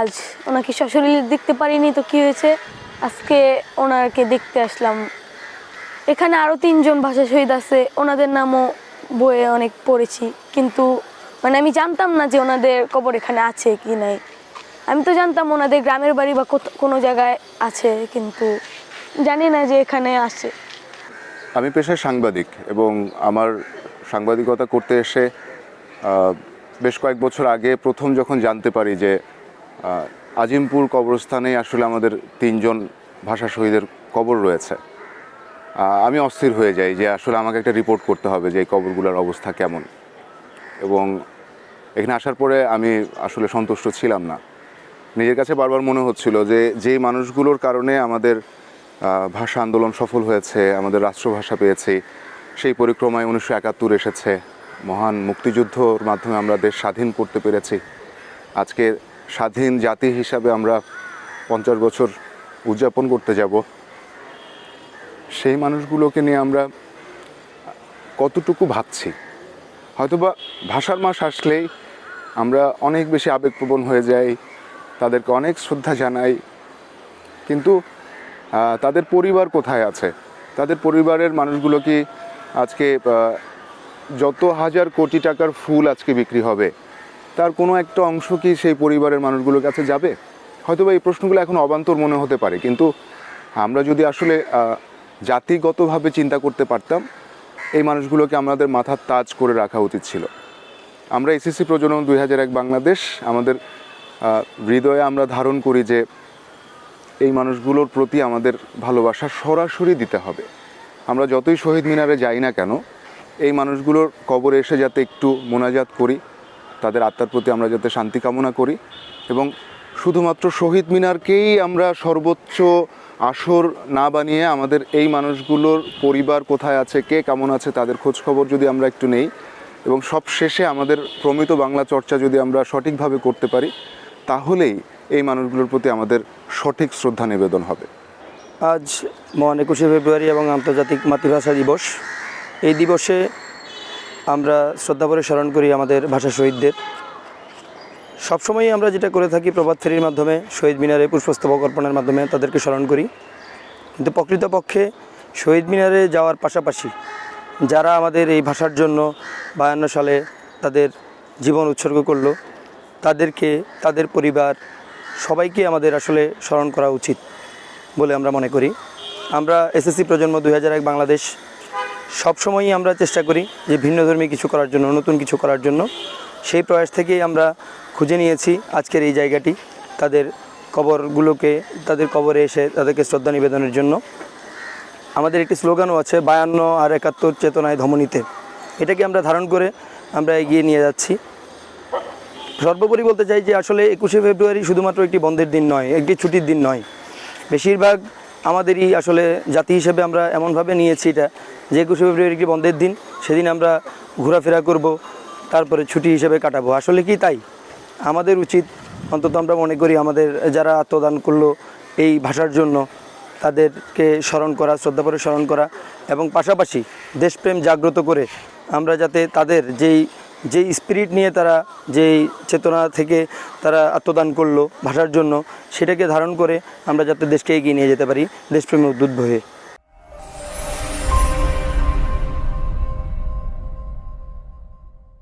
আজ ওনাকে সশরীরে দেখতে পারিনি, তো কি হয়েছে? আজকে ওনাকে দেখতে আসলাম। এখানে আরও তিনজন ভাষা শহীদ আছে, ওনাদের নামও বইয়ে অনেক পড়েছি। কিন্তু মানে আমি জানতাম না যে ওনাদের কবর এখানে আছে কি নাই। আমি তো জানতাম ওনাদের গ্রামের বাড়ি বা কোনো জায়গায় আছে, কিন্তু জানি না যে এখানে আছে। আমি পেশায় সাংবাদিক এবং আমার সাংবাদিকতা করতে এসে বেশ কয়েক বছর আগে প্রথম যখন জানতে পারি যে আজিমপুর কবরস্থানে আসলে আমাদের তিনজন ভাষা শহীদের কবর রয়েছে। আমি অস্থির হয়ে যাই যে আসলে আমাকে একটা রিপোর্ট করতে হবে যে এই কবরগুলোর অবস্থা কেমন। এবং এখানে আসার পরে আমি আসলে সন্তুষ্ট ছিলাম না। নিজের কাছে বারবার মনে হচ্ছিল যে যেই মানুষগুলোর কারণে আমাদের ভাষা আন্দোলন সফল হয়েছে, আমাদের রাষ্ট্রভাষা পেয়েছি, সেই পরিক্রমায় উনিশশো একাত্তর এসেছে। মহান মুক্তিযুদ্ধর মাধ্যমে আমরা দেশ স্বাধীন করতে পেরেছি। আজকে স্বাধীন জাতি হিসাবে আমরা পঞ্চাশ বছর উদযাপন করতে যাব। সেই মানুষগুলোকে নিয়ে আমরা কতটুকু ভাবছি? হয়তোবা ভাষার মাস আসলেই আমরা অনেক বেশি আবেগপ্রবণ হয়ে যাই, তাদেরকে অনেক শ্রদ্ধা জানাই, কিন্তু তাদের পরিবার কোথায় আছে? তাদের পরিবারের মানুষগুলো কি আজকে যত হাজার কোটি টাকার ফুল আজকে বিক্রি হবে? তার কোনো একটা অংশ কি সেই পরিবারের মানুষগুলোর কাছে যাবে? হয়তোবা এই প্রশ্নগুলো এখন অবান্তর মনে হতে পারে, কিন্তু আমরা যদি আসলে জাতিগতভাবে চিন্তা করতে পারতাম, এই মানুষগুলোকে আমাদের মাথার তাজ করে রাখা উচিত ছিল। আমরা এসএসসি প্রজনন দুই হাজার এক বাংলাদেশ, আমাদের হৃদয়ে আমরা ধারণ করি যে এই মানুষগুলোর প্রতি আমাদের ভালোবাসা সরাসরি দিতে হবে। আমরা যতই শহীদ মিনারে যাই না কেন, এই মানুষগুলোর কবরে এসে যাতে একটু মোনাজাত করি তাদের আত্মার প্রতি আমরা যাতে শান্তি কামনা করি এবং শুধুমাত্র শহীদ মিনারকেই আমরা সর্বোচ্চ আসর না বানিয়ে আমাদের এই মানুষগুলোর পরিবার কোথায় আছে, কে কেমন আছে তাদের খোঁজ খবর যদি আমরা একটু নেই এবং সব শেষে আমাদের প্রমিত বাংলা চর্চা যদি আমরা সঠিকভাবে করতে পারি, তাহলেই এই মানুষগুলোর প্রতি আমাদের সঠিক শ্রদ্ধা নিবেদন হবে। আজ মহান একুশে ফেব্রুয়ারি এবং আন্তর্জাতিক মাতৃভাষা দিবস। এই দিবসে আমরা শ্রদ্ধাভরে স্মরণ করি আমাদের ভাষা শহীদদের। সবসময়ই আমরা যেটা করে থাকি প্রভাত ফেরির মাধ্যমে, শহীদ মিনারে পুষ্পস্তবক অর্পণের মাধ্যমে তাদেরকে স্মরণ করি। কিন্তু প্রকৃতপক্ষে শহীদ মিনারে যাওয়ার পাশাপাশি যারা আমাদের এই ভাষার জন্য বায়ান্ন সালে তাদের জীবন উৎসর্গ করল, তাদেরকে, তাদের পরিবার, সবাইকে আমাদের আসলে স্মরণ করা উচিত বলে আমরা মনে করি। আমরা এসএসসি প্রজন্ম দুই হাজার এক বাংলাদেশ সবসময়ই আমরা চেষ্টা করি যে ভিন্নধর্মী কিছু করার জন্য, নতুন কিছু করার জন্য। সেই প্রয়াস থেকেই আমরা খুঁজে নিয়েছি আজকের এই জায়গাটি, তাদের কবরগুলোকে, তাদের কবরে এসে তাদেরকে শ্রদ্ধা নিবেদনের জন্য। আমাদের একটি স্লোগানও আছে, বায়ান্ন আর একাত্তর চেতনায় ধমনীতে। এটাকে আমরা ধারণ করে আমরা এগিয়ে নিয়ে যাচ্ছি। সর্বোপরি বলতে চাই যে আসলে একুশে ফেব্রুয়ারি শুধুমাত্র একটি বন্ধের দিন নয়, একটি ছুটির দিন নয়। বেশিরভাগ আমাদেরই আসলে জাতি হিসেবে আমরা এমনভাবে নিয়েছি এটা যে একুশে ফেব্রুয়ারি একটি বন্ধের দিন, সেদিন আমরা ঘোরাফেরা করব, তারপরে ছুটি হিসেবে কাটাবো। আসলে কি তাই? আমাদের উচিত, অন্তত আমরা মনে করি আমাদের যারা আত্মদান করল এই ভাষার জন্য, তাদেরকে স্মরণ করা শ্রদ্ধাভরে স্মরণ করা এবং পাশাপাশি দেশপ্রেম জাগ্রত করে আমরা যাতে তাদের যেই যেই স্পিরিট নিয়ে তারা যেই চেতনা থেকে তারা আত্মদান করল ভাষার জন্য, সেটাকে ধারণ করে আমরা যাতে দেশকে এগিয়ে নিয়ে যেতে পারি দেশপ্রেমে উদ্বুদ্ধ হয়ে।